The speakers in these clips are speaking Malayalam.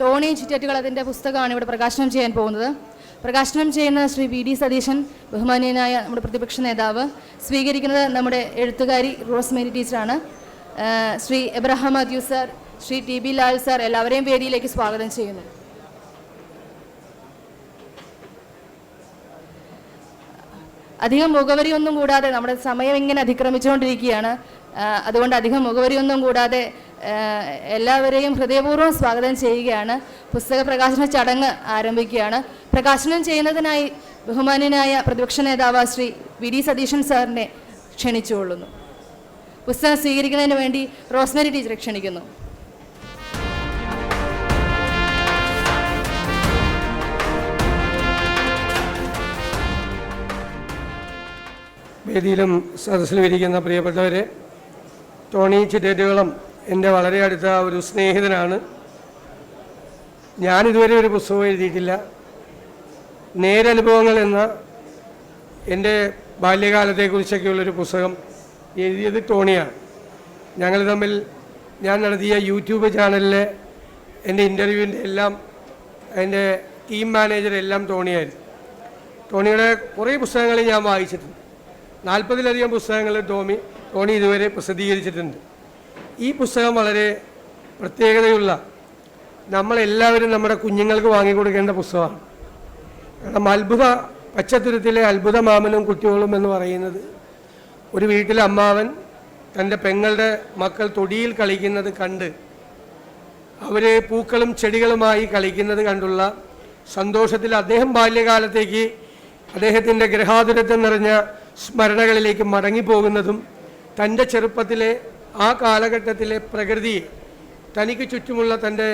ടോണി ചിറ്ററ്റുകൾ അതിന്റെ പുസ്തകമാണ് ഇവിടെ പ്രകാശനം ചെയ്യാൻ പോകുന്നത്. പ്രകാശനം ചെയ്യുന്ന ശ്രീ വി ഡി സതീശൻ ബഹുമാനീയനായ നമ്മുടെ പ്രതിപക്ഷ നേതാവ് സ്വീകരിക്കുന്നത് നമ്മുടെ എഴുത്തുകാരി റോസ്മേരി ടീച്ചറാണ്. Shri Abraham Mathew sir Shri T B Lal sir എല്ലാവരെയും വേദിയിലേക്ക് സ്വാഗതം ചെയ്യുന്നു. അധികം മുഖവരിയൊന്നും കൂടാതെ നമ്മുടെ സമയം ഇങ്ങനെ അതിക്രമിച്ചുകൊണ്ടിരിക്കുകയാണ്. അതുകൊണ്ട് അധികം മുഖവരിയൊന്നും കൂടാതെ എല്ലാവരെയും ഹൃദയപൂർവം സ്വാഗതം ചെയ്യുകയാണ്. പുസ്തക പ്രകാശന ചടങ്ങ് ആരംഭിക്കുകയാണ്. പ്രകാശനം ചെയ്യുന്നതിനായി ബഹുമാന്യനായ പ്രതിപക്ഷ നേതാവ് ശ്രീ വി ഡി സതീശൻ സാറിനെ ക്ഷണിച്ചുകൊള്ളുന്നു. പുസ്തകം സ്വീകരിക്കുന്നതിന് വേണ്ടി റോസ്മരി ടീച്ചറെ ക്ഷണിക്കുന്നു. വേദിയിലും സദസ്സിലും ഇരിക്കുന്ന പ്രിയപ്പെട്ടവരെ ടോണി ചിറ്റേറ്റുകളും എന്റെ വളരെ അടുത്ത ഒരു സ്നേഹിതനാണ്. ഞാനിതുവരെ ഒരു പുസ്തകം എഴുതിയിട്ടില്ല. നേരനുഭവങ്ങൾ എന്ന എന്റെ ബാല്യകാലത്തെക്കുറിച്ചൊക്കെയുള്ളൊരു പുസ്തകം എഴുതിയത് ടോണിയാണ്. ഞങ്ങൾ തമ്മിൽ ഞാൻ നടത്തിയ യൂട്യൂബ് ചാനലിലെ എന്റെ ഇന്റർവ്യൂവിന്റെ എല്ലാം എന്റെ ടീം മാനേജർ എല്ലാം ടോണിയായിരുന്നു. ടോണിയുടെ കുറേ പുസ്തകങ്ങൾ ഞാൻ വായിച്ചിട്ടുണ്ട്. നാൽപ്പതിലധികം പുസ്തകങ്ങൾ ടോമി ടോണി ഇതുവരെ പ്രസിദ്ധീകരിച്ചിട്ടുണ്ട്. ഈ പുസ്തകം വളരെ പ്രത്യേകതയുള്ള നമ്മളെല്ലാവരും നമ്മുടെ കുഞ്ഞുങ്ങൾക്ക് വാങ്ങിക്കൊടുക്കേണ്ട പുസ്തകമാണ്. കാരണം അത്ഭുത പച്ചത്തുരത്തിലെ അത്ഭുത മാമനും കുട്ടികളും എന്ന് പറയുന്നത് ഒരു വീട്ടിലെ അമ്മാവൻ തന്റെ പെങ്ങളുടെ മക്കൾ തൊടിയിൽ കളിക്കുന്നത് കണ്ട് അവർ പൂക്കളും ചെടികളുമായി കളിക്കുന്നത് കണ്ടുള്ള സന്തോഷത്തിൽ അദ്ദേഹം ബാല്യകാലത്തേക്ക് അദ്ദേഹത്തിന്റെ ഗ്രഹാതുരത്വം നിറഞ്ഞ സ്മരണകളിലേക്ക് മടങ്ങിപ്പോകുന്നതും തന്റെ ചെറുപ്പത്തിലെ ആ കാലഘട്ടത്തിലെ പ്രകൃതി തനിക്ക് ചുറ്റുമുള്ള തന്റെ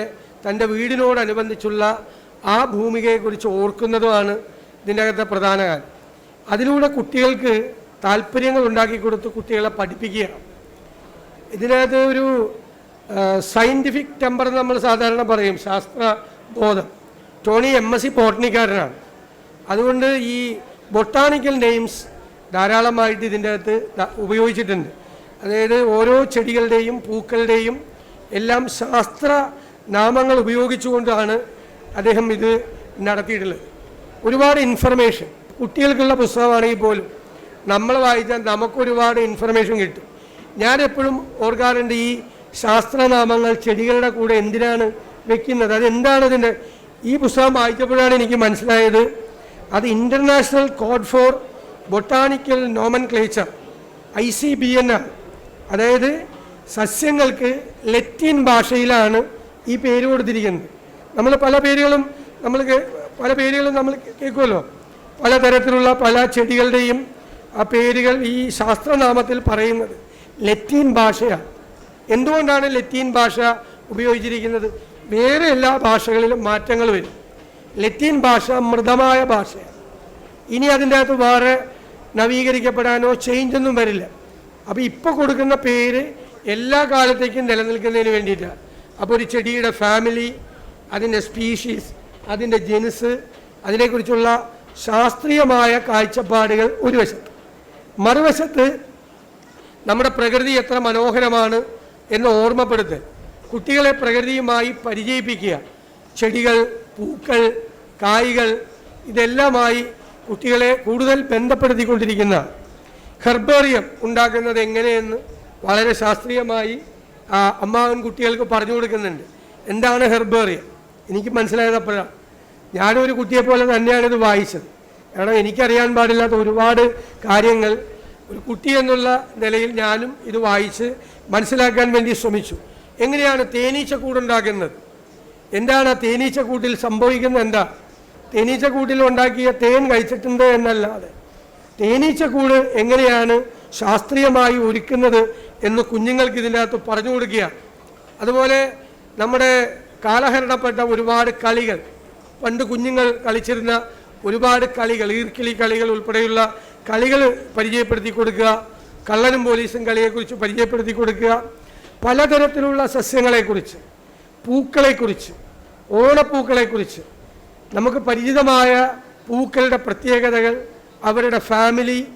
തന്റെ വീടിനോടനുബന്ധിച്ചുള്ള ആ ഭൂമികയെക്കുറിച്ച് ഓർക്കുന്നതുമാണ് ഇതിന്റെ അകത്തെ പ്രധാന കാര്യം. അതിലൂടെ കുട്ടികൾക്ക് താല്പര്യങ്ങൾ ഉണ്ടാക്കി കൊടുത്ത് കുട്ടികളെ പഠിപ്പിക്കുക ഇതിനകത്ത് ഒരു സയന്റിഫിക് ടെമ്പർ നമ്മൾ സാധാരണ പറയും ശാസ്ത്ര ബോധം ടോണി എം. എസ്. സി. ബോട്ടണിക്കാരനാണ് അതുകൊണ്ട് ഈ ബൊട്ടാണിക്കൽ നെയിംസ് ധാരാളമായിട്ട് ഇതിന്റെ അകത്ത് ഉപയോഗിച്ചിട്ടുണ്ട്. അതായത് ഓരോ ചെടികളുടെയും പൂക്കളുടെയും എല്ലാം ശാസ്ത്ര നാമങ്ങൾ ഉപയോഗിച്ചുകൊണ്ടാണ് അദ്ദേഹം ഇത് നടത്തിയിട്ടുള്ളത്. ഒരുപാട് ഇൻഫർമേഷൻ കുട്ടികൾക്കുള്ള പുസ്തകമാണെങ്കിൽ പോലും നമ്മൾ വായിച്ചാൽ നമുക്കൊരുപാട് ഇൻഫർമേഷൻ കിട്ടും. ഞാനെപ്പോഴും ഓർക്കാറുണ്ട് ഈ ശാസ്ത്രനാമങ്ങൾ ചെടികളുടെ കൂടെ എന്തിനാണ് വെക്കുന്നത്? അതെന്താണ് ഇതിന്റെ ഈ പുസ്തകം വായിച്ചപ്പോഴാണ് എനിക്ക് മനസ്സിലായത് അത് international code for botanical nomenclature I C B N ആണ് അതായത് സസ്യങ്ങൾക്ക് ലത്തീൻ ഭാഷയിലാണ് ഈ പേര് കൊടുത്തിരിക്കുന്നത്. നമ്മൾ പല പേരുകളും നമ്മൾ പല പേരുകളും നമ്മൾ കേൾക്കുമല്ലോ. പലതരത്തിലുള്ള പല ചെടികളുടെയും ആ പേരുകൾ ഈ ശാസ്ത്രനാമത്തിൽ പറയുന്നത് ലത്തീൻ ഭാഷയാണ്. എന്തുകൊണ്ടാണ് ലത്തീൻ ഭാഷ ഉപയോഗിച്ചിരിക്കുന്നത്? വേറെ എല്ലാ ഭാഷകളിലും മാറ്റങ്ങൾ വരും. ലത്തീൻ ഭാഷ മൃതമായ ഭാഷയാണ്. ഇനി അതിന്റെ അകത്ത് വേറെ നവീകരിക്കപ്പെടാനോ ചേഞ്ചൊന്നും വരില്ല. അപ്പോൾ ഇപ്പോൾ കൊടുക്കുന്ന പേര് എല്ലാ കാലത്തേക്കും നിലനിൽക്കുന്നതിന് വേണ്ടിയിട്ടാണ് അപ്പോൾ ഒരു ചെടിയുടെ ഫാമിലി അതിന്റെ സ്പീഷീസ് അതിന്റെ ജനുസ് അതിനെക്കുറിച്ചുള്ള ശാസ്ത്രീയമായ കാഴ്ചപ്പാടുകൾ ഒരു വശത്ത്. മറുവശത്ത് നമ്മുടെ പ്രകൃതി എത്ര മനോഹരമാണ് എന്ന് ഓർമ്മപ്പെടുത്തൽ. കുട്ടികളെ പ്രകൃതിയുമായി പരിചയിപ്പിക്കുക. ചെടികൾ പൂക്കൾ കായ്കൾ ഇതെല്ലാമായി കുട്ടികളെ കൂടുതൽ ബന്ധപ്പെടുത്തിക്കൊണ്ടിരിക്കുന്ന ഹെർബേറിയം ഉണ്ടാക്കുന്നത് എങ്ങനെയെന്ന് വളരെ ശാസ്ത്രീയമായി അമ്മാവൻ കുട്ടികൾക്ക് പറഞ്ഞു കൊടുക്കുന്നുണ്ട്. എന്താണ് ഹെർബേറിയം? എനിക്ക് മനസ്സിലായത് അപ്പോഴാണ് ഞാനൊരു കുട്ടിയെ പോലെ തന്നെയാണ് ഇത് വായിച്ചത്. കാരണം എനിക്കറിയാൻ പാടില്ലാത്ത ഒരുപാട് കാര്യങ്ങൾ ഒരു കുട്ടി എന്നുള്ള നിലയിൽ ഞാനും ഇത് വായിച്ച് മനസ്സിലാക്കാൻ വേണ്ടി ശ്രമിച്ചു. എങ്ങനെയാണ് തേനീച്ചക്കൂടുണ്ടാക്കുന്നത്? എന്താണ് ആ തേനീച്ചക്കൂട്ടിൽ സംഭവിക്കുന്നത്? എന്താ? തേനീച്ചക്കൂട്ടിൽ ഉണ്ടാക്കിയ തേൻ കഴിച്ചിട്ടുണ്ട് എന്നല്ലാതെ. തേനീച്ചക്കൂട് എങ്ങനെയാണ് ശാസ്ത്രീയമായി ഒരുക്കുന്നത് എന്ന് കുഞ്ഞുങ്ങൾക്ക് ഇതിന്റെ അകത്ത് പറഞ്ഞു കൊടുക്കുക. അതുപോലെ നമ്മുടെ കാലഹരണപ്പെട്ട ഒരുപാട് കളികൾ പണ്ട് കുഞ്ഞുങ്ങൾ കളിച്ചിരുന്ന ഒരുപാട് കളികൾ ഈർക്കിളി കളികൾ ഉൾപ്പെടെയുള്ള കളികൾ പരിചയപ്പെടുത്തി കൊടുക്കുക കള്ളനും പോലീസും കളിയെക്കുറിച്ച് പരിചയപ്പെടുത്തി കൊടുക്കുക പലതരത്തിലുള്ള സസ്യങ്ങളെക്കുറിച്ച് പൂക്കളെക്കുറിച്ച് ഓണപ്പൂക്കളെക്കുറിച്ച് നമുക്ക് പരിചിതമായ പൂക്കളുടെ പ്രത്യേകതകൾ അവരുടെ ഫാമിലി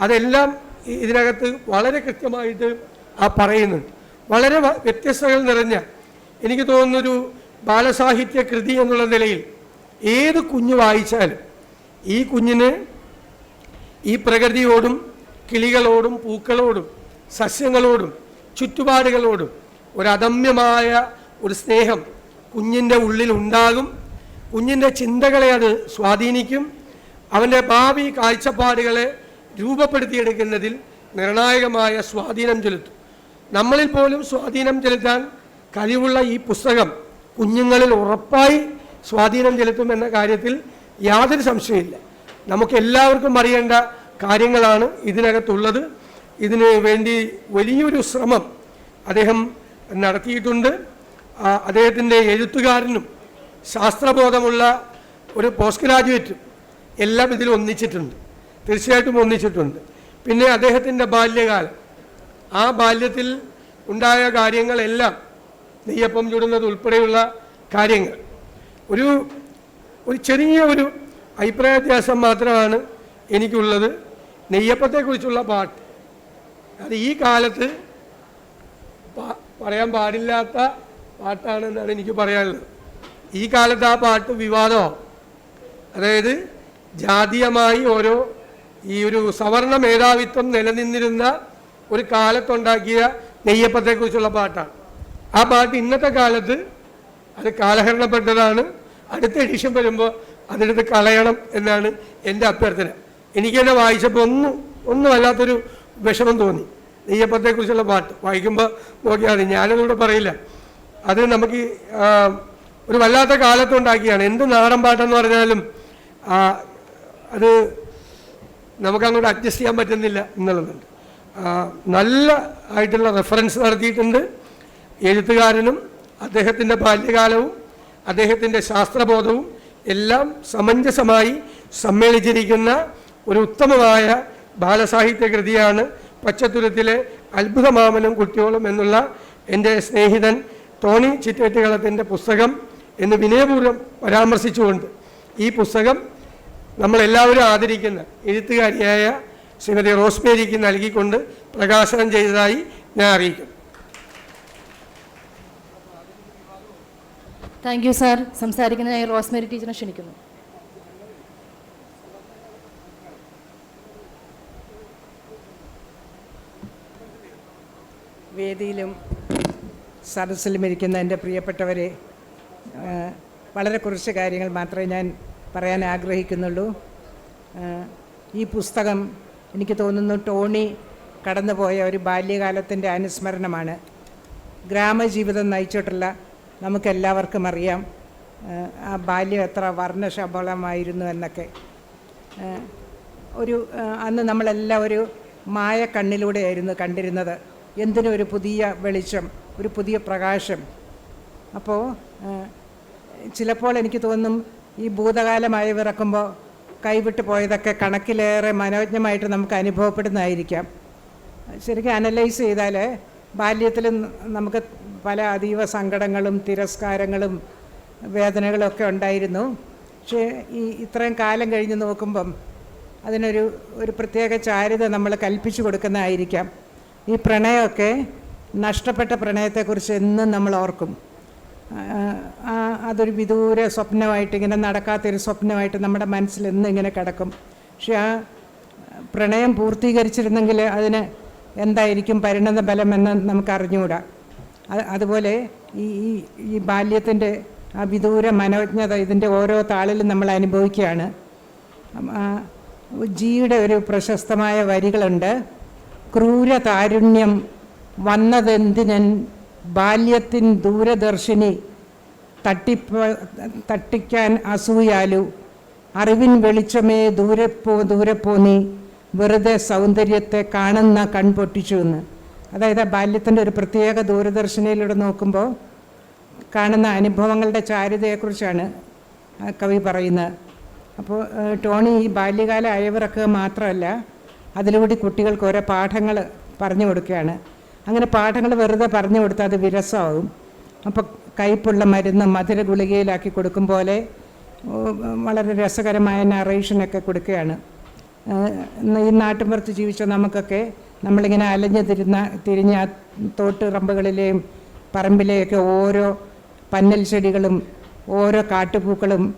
അതെല്ലാം ഇതിനകത്ത് വളരെ കൃത്യമായിട്ട് ആ പറയുന്നുണ്ട്. വളരെ വ്യത്യസ്തകൾ നിറഞ്ഞ എനിക്ക് തോന്നുന്നൊരു ബാലസാഹിത്യ കൃതി എന്നുള്ള നിലയിൽ ഏത് കുഞ്ഞ് വായിച്ചാലും ഈ കുഞ്ഞിന് ഈ പ്രകൃതിയോടും കിളികളോടും പൂക്കളോടും സസ്യങ്ങളോടും ചുറ്റുപാടുകളോടും ഒരദമ്യമായ ഒരു സ്നേഹം കുഞ്ഞിന്റെ ഉള്ളിൽ ഉണ്ടാകും കുഞ്ഞിന്റെ ചിന്തകളെ അത് സ്വാധീനിക്കും. അവന്റെ ഭാവി കാഴ്ചപ്പാടുകളെ രൂപപ്പെടുത്തിയെടുക്കുന്നതിൽ നിർണായകമായ സ്വാധീനം ചെലുത്തും. നമ്മളിൽ പോലും സ്വാധീനം ചെലുത്താൻ കഴിവുള്ള ഈ പുസ്തകം കുഞ്ഞുങ്ങളിൽ ഉറപ്പായി സ്വാധീനം ചെലുത്തുമെന്ന കാര്യത്തിൽ യാതൊരു സംശയമില്ല നമുക്ക് എല്ലാവർക്കും അറിയേണ്ട കാര്യങ്ങളാണ് ഇതിനകത്തുള്ളത്. ഇതിന് വേണ്ടി വലിയൊരു ശ്രമം അദ്ദേഹം നടത്തിയിട്ടുണ്ട്. അദ്ദേഹത്തിന്റെ എഴുത്തുകാരനും ശാസ്ത്രബോധമുള്ള ഒരു പോസ്റ്റ് ഗ്രാജുവേറ്റും എല്ലാം ഇതിൽ ഒന്നിച്ചിട്ടുണ്ട്. തീർച്ചയായിട്ടും ഒന്നിച്ചിട്ടുണ്ട്. പിന്നെ അദ്ദേഹത്തിന്റെ ബാല്യകാലം. ആ ബാല്യത്തിൽ ഉണ്ടായ കാര്യങ്ങളെല്ലാം നെയ്യപ്പം ചുടുന്നത് ഉൾപ്പെടെയുള്ള കാര്യങ്ങൾ. ഒരു ഒരു ചെറിയ ഒരു അഭിപ്രായ വ്യത്യാസം മാത്രമാണ് എനിക്കുള്ളത്. നെയ്യപ്പത്തെക്കുറിച്ചുള്ള പാട്ട്. അത് ഈ കാലത്ത് പറയാൻ പാടില്ലാത്ത പാട്ടാണെന്നാണ് എനിക്ക് പറയാനുള്ളത്. ഈ കാലത്ത് ആ പാട്ട് വിവാദമാവും അതായത് ജാതീയമായി ഓരോ ഈ ഒരു സവർണ മേധാവിത്വം നിലനിന്നിരുന്ന ഒരു കാലത്തുണ്ടാക്കിയ നെയ്യപ്പത്തെക്കുറിച്ചുള്ള പാട്ടാണ്. ആ പാട്ട് ഇന്നത്തെ കാലത്ത് അത് കാലഹരണപ്പെട്ടതാണ്. അടുത്ത എഡിഷൻ വരുമ്പോൾ അതെടുത്ത് കളയണം എന്നാണ് എന്റെ അഭ്യർത്ഥന. എനിക്കെന്നെ വായിച്ചപ്പോൾ ഒന്നും ഒന്നും വല്ലാത്തൊരു വിഷമം തോന്നി. നെയ്യപ്പത്തെക്കുറിച്ചുള്ള പാട്ട് വായിക്കുമ്പോൾ നോക്കിയാൽ മതി ഞാനതിലൂടെ പറയില്ല. അത് നമുക്ക് ഒരു വല്ലാത്ത കാലത്തുണ്ടാക്കിയാണ്. എന്ത് നാടൻ പാട്ടെന്ന് പറഞ്ഞാലും അത് നമുക്ക് അങ്ങോട്ട് അഡ്ജസ്റ്റ് ചെയ്യാൻ പറ്റുന്നില്ല എന്നുള്ളതുണ്ട്. നല്ല ആയിട്ടുള്ള റെഫറൻസ് നടത്തിയിട്ടുണ്ട് എഴുത്തുകാരനും അദ്ദേഹത്തിന്റെ ബാല്യകാലവും അദ്ദേഹത്തിന്റെ ശാസ്ത്രബോധവും എല്ലാം സമഞ്ജസമായി സമ്മേളിച്ചിരിക്കുന്ന ഒരു ഉത്തമമായ ബാലസാഹിത്യ കൃതിയാണ് പച്ചത്തുരത്തിലെ അത്ഭുതമാമനും കുട്ടിയോളും എന്നുള്ള എന്റെ സ്നേഹിതൻ ടോണി ചിറ്റേറ്റുകളത്തിന്റെ പുസ്തകം എന്ന് വിനയപൂർവം പരാമർശിച്ചുകൊണ്ട് ഈ പുസ്തകം നമ്മളെല്ലാവരും ആദരിക്കുന്ന എഴുത്തുകാരിയായ ശ്രീമതി റോസ്മേരിക്ക് നൽകിക്കൊണ്ട് പ്രകാശനം ചെയ്തതായി ഞാൻ അറിയിക്കും താങ്ക് യു സാർ സംസാരിക്കുന്നതിനായി റോസ്മേരി ടീച്ചറിനെ ക്ഷണിക്കുന്നു. വേദിയിലും സദസ്സിലും ഇരിക്കുന്ന എന്റെ പ്രിയപ്പെട്ടവരെ വളരെ കുറച്ച് കാര്യങ്ങൾ മാത്രമേ ഞാൻ പറയാൻ ആഗ്രഹിക്കുന്നുള്ളൂ. ഈ പുസ്തകം എനിക്ക് തോന്നുന്നു ടോണി കടന്നുപോയ ഒരു ബാല്യകാലത്തിന്റെ അനുസ്മരണമാണ്. ഗ്രാമജീവിതം നയിച്ചിട്ടുള്ള നമുക്കെല്ലാവർക്കും അറിയാം ആ, ബാല്യം എത്ര വർണശബളമായിരുന്നു എന്നൊക്കെ. ഒരു അന്ന് നമ്മളെല്ലാം ഒരു മായ കണ്ണിലൂടെയായിരുന്നു കണ്ടിരുന്നത്. എന്തിനും ഒരു പുതിയ വെളിച്ചം ഒരു പുതിയ പ്രകാശം? അപ്പോൾ ചിലപ്പോൾ എനിക്ക് തോന്നും ഈ ഭൂതകാലമായി വിറക്കുമ്പോൾ കൈവിട്ട് പോയതൊക്കെ കണക്കിലേറെ മനോജ്ഞമായിട്ട് നമുക്ക് അനുഭവപ്പെടുന്നതായിരിക്കാം. ശരിക്കും അനലൈസ് ചെയ്താൽ ബാല്യത്തിൽ നമുക്ക് പല അതീവ സങ്കടങ്ങളും തിരസ്കാരങ്ങളും വേദനകളൊക്കെ ഉണ്ടായിരുന്നു. പക്ഷേ ഈ ഇത്രയും കാലം കഴിഞ്ഞ് നോക്കുമ്പം അതിനൊരു ഒരു പ്രത്യേക ചാരിത നമ്മൾ കൽപ്പിച്ചു കൊടുക്കുന്നതായിരിക്കാം. ഈ പ്രണയമൊക്കെ നഷ്ടപ്പെട്ട പ്രണയത്തെക്കുറിച്ച് എന്നും നമ്മൾ ഓർക്കും. അതൊരു വിദൂര സ്വപ്നമായിട്ട് ഇങ്ങനെ നടക്കാത്തൊരു സ്വപ്നമായിട്ട് നമ്മുടെ മനസ്സിൽ എന്നും ഇങ്ങനെ കിടക്കും. പക്ഷെ ആ പ്രണയം പൂർത്തീകരിച്ചിരുന്നെങ്കിൽ അതിന് എന്തായിരിക്കും പരിണത ബലമെന്ന് എന്ന് നമുക്ക് അറിഞ്ഞുകൂടാ അത് അതുപോലെ ഈ ഈ ബാല്യത്തിന്റെ ആ വിദൂര മനോജ്ഞത ഇതിന്റെ ഓരോ താളിലും നമ്മൾ അനുഭവിക്കുകയാണ്. ജിയുടെ ഒരു പ്രശസ്തമായ വരികളുണ്ട്. ക്രൂര താരുണ്യം വന്നതെന്തിനൻ ബാല്യത്തിൻ ദൂരദർശിനി തട്ടിപ്പ തട്ടിക്കാൻ അസൂയാലു. അറിവിൻ വെളിച്ചമേ ദൂരെ പോ ദൂരെ പോന്നി. വെറുതെ സൗന്ദര്യത്തെ കാണുന്ന കൺപൊട്ടിച്ചു എന്ന്. അതായത് ആ ബാല്യത്തിന്റെ ഒരു പ്രത്യേക ദൂരദർശനയിലൂടെ നോക്കുമ്പോൾ കാണുന്ന അനുഭവങ്ങളുടെ ചാരുതയെക്കുറിച്ചാണ് കവി പറയുന്നത്. അപ്പോൾ ടോണി ഈ ബാല്യകാല അയവിറക്കുക മാത്രമല്ല അതിലൂടെ കുട്ടികൾക്ക് ഓരോ പാഠങ്ങൾ പറഞ്ഞു കൊടുക്കുകയാണ്. അങ്ങനെ പാഠങ്ങൾ വെറുതെ പറഞ്ഞു കൊടുത്താൽ അത് വിരസമാവും അപ്പോൾ കയ്പുള്ള മരുന്ന് മധുര ഗുളികയിലാക്കി കൊടുക്കും പോലെ വളരെ രസകരമായ നറേഷനൊക്കെ കൊടുക്കുകയാണ്. ഈ നാട്ടിൻപുറത്ത് ജീവിച്ച നമുക്കൊക്കെ നമ്മളിങ്ങനെ അലഞ്ഞു തിരുന്ന തിരിഞ്ഞ തോട്ട് റമ്പുകളിലെയും പറമ്പിലെയൊക്കെ ഓരോ പന്നൽ ചെടികളും ഓരോ കാട്ടുപൂക്കളും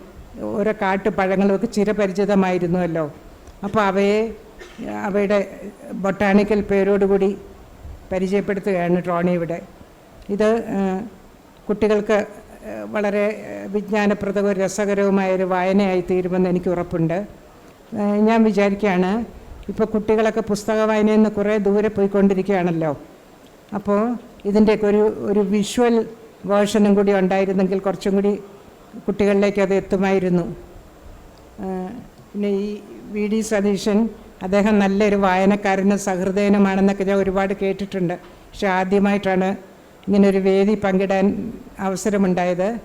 ഓരോ കാട്ടുപഴങ്ങളും ഒക്കെ ചിരപരിചിതമായിരുന്നുവല്ലോ. അപ്പോൾ അവയെ അവയുടെ ബൊട്ടാണിക്കൽ പേരോടുകൂടി പരിചയപ്പെടുത്തുകയാണ് ടോണി ഇവിടെ. ഇത് കുട്ടികൾക്ക് വളരെ വിജ്ഞാനപ്രദവും രസകരവുമായ ഒരു വായനയായി തീരുമെന്ന് എനിക്ക് ഉറപ്പുണ്ട്. ഞാൻ വിചാരിക്കുകയാണ് ഇപ്പോൾ കുട്ടികളൊക്കെ പുസ്തക വായനയിൽ നിന്ന് കുറേ ദൂരെ പോയിക്കൊണ്ടിരിക്കുകയാണല്ലോ. അപ്പോൾ ഇതിന്റെയൊക്കെ ഒരു ഒരു വിഷ്വൽ വേർഷനും കൂടി ഉണ്ടായിരുന്നെങ്കിൽ കുറച്ചും കൂടി കുട്ടികളിലേക്ക് അത് എത്തുമായിരുന്നു. പിന്നെ ഈ വി ഡി സതീശൻ അദ്ദേഹം നല്ലൊരു വായനക്കാരനും സഹൃദയനുമാണെന്നൊക്കെ ഞാൻ ഒരുപാട് കേട്ടിട്ടുണ്ട്. പക്ഷെ ആദ്യമായിട്ടാണ് ഇങ്ങനൊരു വേദി പങ്കിടാൻ അവസരമുണ്ടായത്.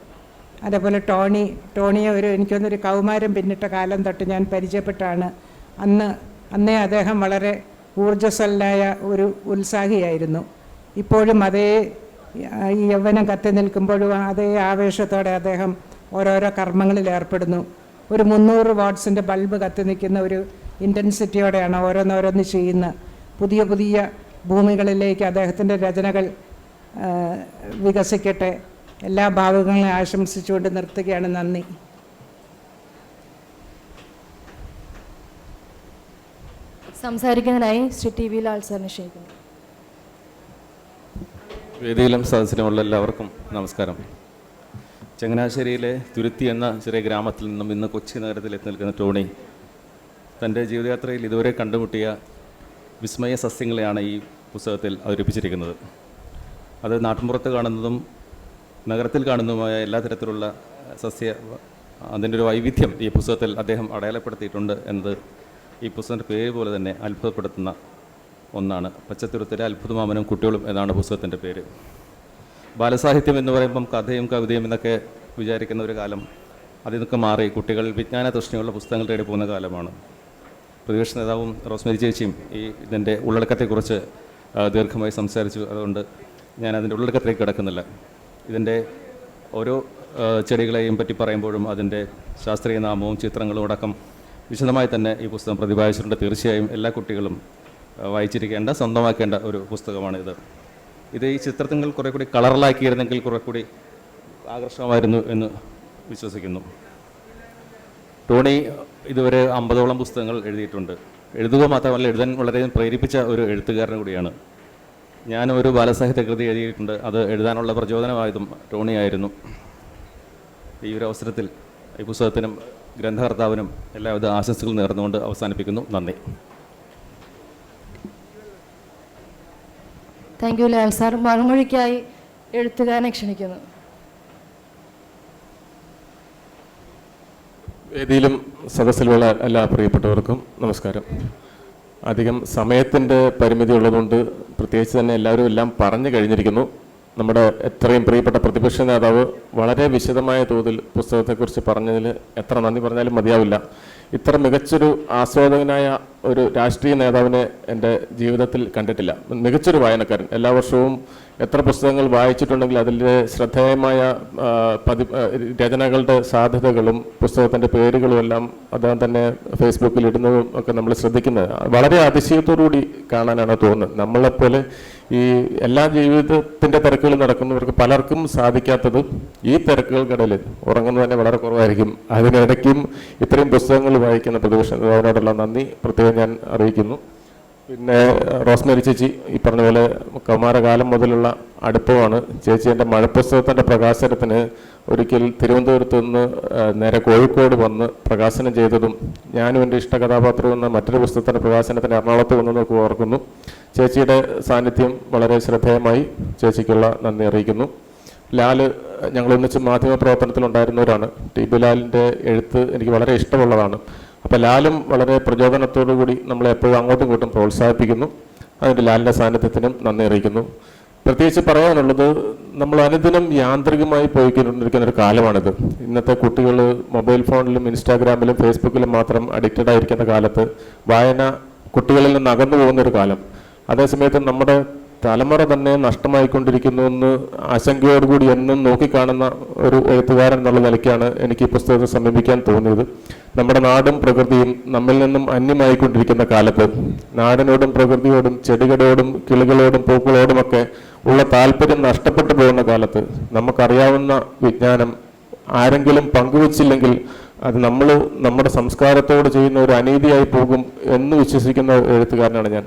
അതേപോലെ ടോണി ടോണിയെ ഒരു എനിക്കൊന്നൊരു കൗമാരം പിന്നിട്ട കാലം തൊട്ട് ഞാൻ പരിചയപ്പെട്ടാണ്. അന്ന് അന്നേ അദ്ദേഹം വളരെ ഊർജസ്വലനായ ഒരു ഉത്സാഹിയായിരുന്നു. ഇപ്പോഴും അതേ ഈ യൗവനം കത്തി നിൽക്കുമ്പോഴും അതേ ആവേശത്തോടെ അദ്ദേഹം ഓരോരോ കർമ്മങ്ങളിൽ ഏർപ്പെടുന്നു. ഒരു മുന്നൂറ് വാട്ട്സിന്റെ ബൾബ് കത്തി നിൽക്കുന്ന ഒരു ഇന്റൻസിറ്റിയോടെയാണ് ഓരോന്നോരോന്ന് ചെയ്യുന്ന പുതിയ പുതിയ ഭൂമികളിലേക്ക് അദ്ദേഹത്തിന്റെ രചനകൾ വികസിക്കട്ടെ. എല്ലാ ഭാഗങ്ങളെയും ആശംസിച്ചുകൊണ്ട് നിർത്തുകയാണ്. നന്ദി. സംസാരിക്കുന്നതിനായി ശ്രീ ടി വി ലാൽ സാറിനെ ക്ഷണിക്കുന്നു. വേദിയിലും സദസ്സിലുമുള്ള എല്ലാവർക്കും നമസ്കാരം. ചങ്ങനാശ്ശേരിയിലെ തുരുത്തി എന്ന ചെറിയ ഗ്രാമത്തിൽ നിന്നും ഇന്ന് കൊച്ചി നഗരത്തിൽ എത്തി നിൽക്കുന്ന ടോണി തന്റെ ജീവിതയാത്രയിൽ ഇതുവരെ കണ്ടുമുട്ടിയ വിസ്മയ സസ്യങ്ങളെയാണ് ഈ പുസ്തകത്തിൽ അവതരിപ്പിച്ചിരിക്കുന്നത്. അത് നാട്ടിൻപുറത്ത് കാണുന്നതും നഗരത്തിൽ കാണുന്നതുമായ എല്ലാ തരത്തിലുള്ള സസ്യ അതിന്റെ ഒരു വൈവിധ്യം ഈ പുസ്തകത്തിൽ അദ്ദേഹം അടയാളപ്പെടുത്തിയിട്ടുണ്ട് എന്നത് ഈ പുസ്തകത്തിന്റെ പേര് പോലെ തന്നെ അത്ഭുതപ്പെടുത്തുന്ന ഒന്നാണ്. പച്ചത്തുരുത്തിലെ അത്ഭുതമാമനും കുട്ടികളും എന്നാണ് പുസ്തകത്തിന്റെ പേര്. ബാലസാഹിത്യം എന്ന് പറയുമ്പം കഥയും കവിതയും എന്നൊക്കെ വിചാരിക്കുന്ന ഒരു കാലം അതിൽ നിന്നൊക്കെ മാറി. കുട്ടികൾ വിജ്ഞാന തൃഷ്ണയുള്ള പുസ്തകങ്ങൾ തേടി പോകുന്ന കാലമാണ്. പ്രതിപക്ഷ നേതാവും റോസ്മേരി ചേച്ചിയും ഈ ഇതിന്റെ ഉള്ളടക്കത്തെക്കുറിച്ച് ദീർഘമായി സംസാരിച്ചു. അതുകൊണ്ട് ഞാൻ അതിന്റെ ഉള്ളടക്കത്തിലേക്ക് കിടക്കുന്നില്ല. ഇതിന്റെ ഓരോ ചെടികളെയും പറ്റി പറയുമ്പോഴും അതിന്റെ ശാസ്ത്രീയ നാമവും ചിത്രങ്ങളും അടക്കം വിശദമായി തന്നെ ഈ പുസ്തകം പ്രതിപാദിച്ചിട്ടുണ്ട്. തീർച്ചയായും എല്ലാ കുട്ടികളും വായിച്ചിരിക്കേണ്ട സ്വന്തമാക്കേണ്ട ഒരു പുസ്തകമാണിത്. ഇത് ഈ ചിത്രത്തിൽ കുറെ കൂടി കളറിലാക്കിയിരുന്നെങ്കിൽ കുറെ കൂടി ആകർഷകമായിരുന്നു എന്ന് വിശ്വസിക്കുന്നു. ടോണി ഇതുവരെ അമ്പതോളം പുസ്തകങ്ങൾ എഴുതിയിട്ടുണ്ട്. എഴുതുക മാത്രമല്ല എഴുതാൻ വളരെയധികം പ്രേരിപ്പിച്ച ഒരു എഴുത്തുകാരൻ കൂടിയാണ്. ഞാൻ ഒരു എഴുതിയിട്ടുണ്ട്. അത് എഴുതാനുള്ള പ്രചോദനമായതും ടോണിയായിരുന്നു ഈ ഒരു അവസരത്തിൽ ഈ പുസ്തകത്തിനും ഗ്രന്ഥകർത്താവിനും എല്ലാവിധ ആശംസകൾ നേർന്നുകൊണ്ട് അവസാനിപ്പിക്കുന്നു. നന്ദി. താങ്ക് യു ലാൽ സാർ മറുമൊഴിക്കായി എഴുത്തുകാരനെ ക്ഷണിക്കുന്നു. വേദിയിലും സദസ്സിലുള്ള എല്ലാ പ്രിയപ്പെട്ടവർക്കും നമസ്കാരം. അധികം സമയത്തിന്റെ പരിമിതി ഉള്ളതുകൊണ്ട് പ്രത്യേകിച്ച് തന്നെ എല്ലാവരും എല്ലാം പറഞ്ഞു കഴിഞ്ഞിരിക്കുന്നു. നമ്മുടെ എത്രയും പ്രിയപ്പെട്ട പ്രതിപക്ഷ നേതാവ് വളരെ വിശദമായ തോതിൽ പുസ്തകത്തെക്കുറിച്ച് പറഞ്ഞതിൽ എത്ര നന്ദി പറഞ്ഞാലും മതിയാവില്ല. ഇത്ര മികച്ചൊരു ആസ്വാദകനായ ഒരു രാഷ്ട്രീയ നേതാവിനെ എന്റെ ജീവിതത്തിൽ കണ്ടിട്ടില്ല. മികച്ചൊരു വായനക്കാരൻ. എല്ലാ വർഷവും എത്ര പുസ്തകങ്ങൾ വായിച്ചിട്ടുണ്ടെങ്കിൽ അതിന്റെ ശ്രദ്ധേയമായ പതി രചനകളുടെ സാധ്യതകളും പുസ്തകത്തിന്റെ പേരുകളും എല്ലാം അദ്ദേഹം തന്നെ ഫേസ്ബുക്കിൽ ഇടുന്നതും ഒക്കെ നമ്മൾ ശ്രദ്ധിക്കുന്നത്. വളരെ അതിശയത്തോടുകൂടി കാണാനാണ് തോന്നുന്നത്. നമ്മളെപ്പോലെ ഈ എല്ലാ ജീവിതത്തിന്റെ തിരക്കുകൾ നടക്കുന്നവർക്ക് പലർക്കും സാധിക്കാത്തത് ഈ തിരക്കുകൾക്കിടയിൽ ഉറങ്ങുന്നത് തന്നെ വളരെ കുറവായിരിക്കും. അതിനിടയ്ക്കും ഇത്രയും പുസ്തകങ്ങൾ വായിക്കുന്ന പ്രതിപക്ഷ നേതാവിനോടുള്ള നന്ദി. പ്രത്യേകം ഞാൻ അറിയിക്കുന്നു. പിന്നെ റോസ്മേരി ചേച്ചി ഈ പറഞ്ഞ പോലെ കൗമാരകാലം മുതലുള്ള അടുപ്പമാണ്. ചേച്ചി എന്റെ മഴപ്പുസ്തകത്തിന്റെ പ്രകാശനത്തിന് ഒരിക്കൽ തിരുവനന്തപുരത്ത് നിന്ന് നേരെ കോഴിക്കോട് വന്ന് പ്രകാശനം ചെയ്തതും ഞാനും എന്റെ ഇഷ്ട കഥാപാത്രം എന്ന മറ്റൊരു പുസ്തകത്തിന്റെ പ്രകാശനത്തിന് എറണാകുളത്ത് വന്നതൊക്കെ ഓർക്കുന്നു. ചേച്ചിയുടെ സാന്നിധ്യം വളരെ ശ്രദ്ധേയമായി ചേച്ചിക്കുള്ള നന്ദി അറിയിക്കുന്നു. ലാൽ ഞങ്ങൾ ഒന്നിച്ച് മാധ്യമ പ്രവർത്തനത്തിലുണ്ടായിരുന്നവരാണ്. ടി ബി ലാലിന്റെ എഴുത്ത് എനിക്ക് വളരെ ഇഷ്ടമുള്ളതാണ്. അപ്പോൾ ലാലും വളരെ പ്രചോദനത്തോടു കൂടി നമ്മളെ എപ്പോഴും അങ്ങോട്ടും ഇങ്ങോട്ടും പ്രോത്സാഹിപ്പിക്കുന്നു. അതിന്റെ ലാലിന്റെ സാന്നിധ്യത്തിനും നന്ദി അറിയിക്കുന്നു. പ്രത്യേകിച്ച് പറയാനുള്ളത് നമ്മൾ അനുദിനം യാന്ത്രികമായി പോയിക്കൊണ്ടിരിക്കുന്ന ഒരു കാലമാണിത്. ഇന്നത്തെ കുട്ടികൾ മൊബൈൽ ഫോണിലും ഇൻസ്റ്റാഗ്രാമിലും ഫേസ്ബുക്കിലും മാത്രം അഡിക്റ്റഡ് ആയിരിക്കുന്ന കാലത്ത് വായന കുട്ടികളിൽ നിന്ന് അകന്നു പോകുന്ന ഒരു കാലം. അതേസമയത്ത് നമ്മുടെ തലമുറ തന്നെ നഷ്ടമായിക്കൊണ്ടിരിക്കുന്നു എന്ന് ആശങ്കയോടുകൂടി എന്നും നോക്കിക്കാണുന്ന ഒരു എഴുത്തുകാരൻ എന്നുള്ള നിലയ്ക്കാണ് എനിക്ക് ഈ പുസ്തകത്തെ സമീപിക്കാൻ തോന്നിയത്. നമ്മുടെ നാടും പ്രകൃതിയും നമ്മിൽ നിന്നും അന്യമായിക്കൊണ്ടിരിക്കുന്ന കാലത്ത് നാടിനോടും പ്രകൃതിയോടും ചെടികളോടും കിളികളോടും പൂക്കളോടുമൊക്കെ ഉള്ള താല്പര്യം നഷ്ടപ്പെട്ടു പോകുന്ന കാലത്ത് നമുക്കറിയാവുന്ന വിജ്ഞാനം ആരെങ്കിലും പങ്കുവച്ചില്ലെങ്കിൽ അത് നമ്മൾ നമ്മുടെ സംസ്കാരത്തോട് ചെയ്യുന്ന ഒരു അനീതിയായി പോകും എന്ന് വിശ്വസിക്കുന്ന എഴുത്തുകാരനാണ് ഞാൻ.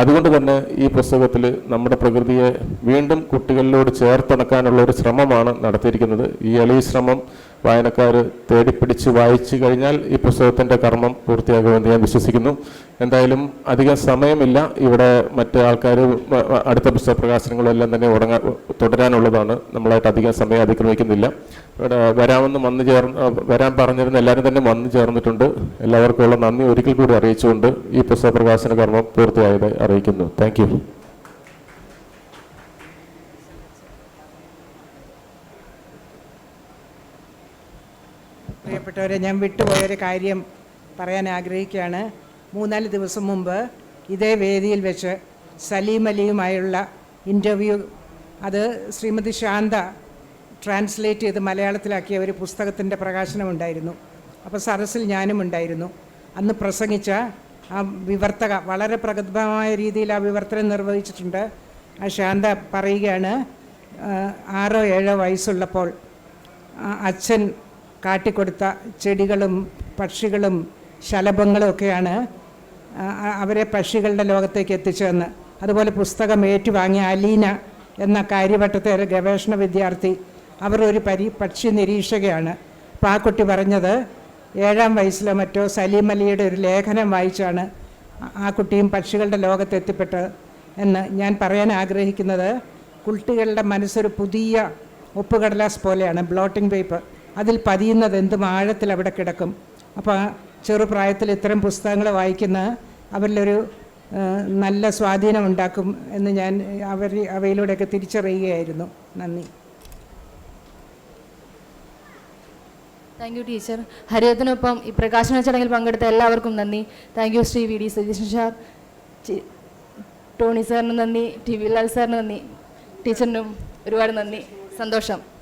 അതുകൊണ്ട് തന്നെ ഈ പുസ്തകത്തിൽ നമ്മുടെ പ്രകൃതിയെ വീണ്ടും കുട്ടികളിലോട് ചേർത്തിണക്കാനുള്ള ഒരു ശ്രമമാണ് നടത്തിയിരിക്കുന്നത്. ഈ എളിയ ശ്രമം വായനക്കാർ തേടിപ്പിടിച്ച് വായിച്ചു കഴിഞ്ഞാൽ ഈ പുസ്തകത്തിന്റെ കർമ്മം പൂർത്തിയാകുമെന്ന് ഞാൻ വിശ്വസിക്കുന്നു. എന്തായാലും അധികം സമയമില്ല. ഇവിടെ മറ്റ് ആൾക്കാർ അടുത്ത പുസ്തക പ്രകാശനങ്ങളെല്ലാം തന്നെ ഉടങ്ങാൻ തുടരാനുള്ളതാണ്. നമ്മളായിട്ട് അധികം സമയം അതിക്രമിക്കുന്നില്ല. ഇവിടെ വരാമെന്ന് വന്നു ചേർന്ന് വരാൻ പറഞ്ഞിരുന്ന എല്ലാവരും തന്നെ വന്നു ചേർന്നിട്ടുണ്ട്. എല്ലാവർക്കും ഉള്ള നന്ദി. ഒരിക്കൽ കൂടി അറിയിച്ചുകൊണ്ട് ഈ പുസ്തക പ്രകാശന കർമ്മം പൂർത്തിയായത് അറിയിക്കുന്നു. താങ്ക് യു പ്രിയപ്പെട്ടവരെ ഞാൻ വിട്ടുപോയൊരു കാര്യം പറയാൻ ആഗ്രഹിക്കുകയാണ്. മൂന്നാൽ ദിവസം മുമ്പ് ഇതേ വേദിയിൽ വെച്ച് സലീം അലിയുമായുള്ള ഇന്റർവ്യൂ അത് ശ്രീമതി ശാന്ത ട്രാൻസ്ലേറ്റ് ചെയ്ത് മലയാളത്തിലാക്കിയ ഒരു പുസ്തകത്തിന്റെ പ്രകാശനമുണ്ടായിരുന്നു. അപ്പോൾ സദസ്സിൽ ഞാനും ഉണ്ടായിരുന്നു. അന്ന് പ്രസംഗിച്ച ആ വിവർത്തക വളരെ പ്രഗത്ഭമായ രീതിയിൽ ആ വിവർത്തനം നിർവഹിച്ചിട്ടുണ്ട്. ആ ശാന്ത പറയുകയാണ് ആറോ ഏഴോ വയസ്സുള്ളപ്പോൾ അച്ഛൻ കാട്ടിക്കൊടുത്ത ചെടികളും പക്ഷികളും ശലഭങ്ങളും ഒക്കെയാണ് അവരെ പക്ഷികളുടെ ലോകത്തേക്ക് എത്തിച്ചതെന്ന്. അതുപോലെ പുസ്തകം ഏറ്റുവാങ്ങിയ അലീന എന്ന കാര്യവട്ടത്തെ ഒരു ഗവേഷണ വിദ്യാർത്ഥി അവർ ഒരു പരി പക്ഷി നിരീക്ഷകയാണ്. അപ്പോൾ ആ കുട്ടി പറഞ്ഞത് ഏഴാം വയസ്സിലോ മറ്റോ സലീം അലിയുടെ ഒരു ലേഖനം വായിച്ചാണ് ആ- കുട്ടിയും പക്ഷികളുടെ ലോകത്ത് എത്തിപ്പെട്ടത് എന്ന് ഞാൻ പറയാൻ ആഗ്രഹിക്കുന്നത്. കുട്ടികളുടെ മനസ്സൊരു പുതിയ ഉപ്പുകടലാസ് പോലെയാണ് ബ്ലോട്ടിംഗ് പേപ്പർ. അതിൽ പതിയുന്നത് എന്തും ആഴത്തിൽ അവിടെ കിടക്കും. അപ്പോൾ ചെറുപ്രായത്തിൽ ഇത്തരം പുസ്തകങ്ങൾ വായിക്കുന്ന അവരിലൊരു നല്ല സ്വാധീനം ഉണ്ടാക്കും എന്ന് ഞാൻ അവർ അവയിലൂടെയൊക്കെ തിരിച്ചറിയുകയായിരുന്നു. നന്ദി. താങ്ക് യു ടീച്ചർ ഹരിതത്തിനൊപ്പം ഈ പ്രകാശന ചടങ്ങിൽ പങ്കെടുത്ത എല്ലാവർക്കും നന്ദി. Thank you Shri V D Satheesh sir. Tony സാറിന് നന്ദി. ടി വി ലാൽ സാറിന് നന്ദി. ടീച്ചറിനും ഒരുപാട് നന്ദി. സന്തോഷം.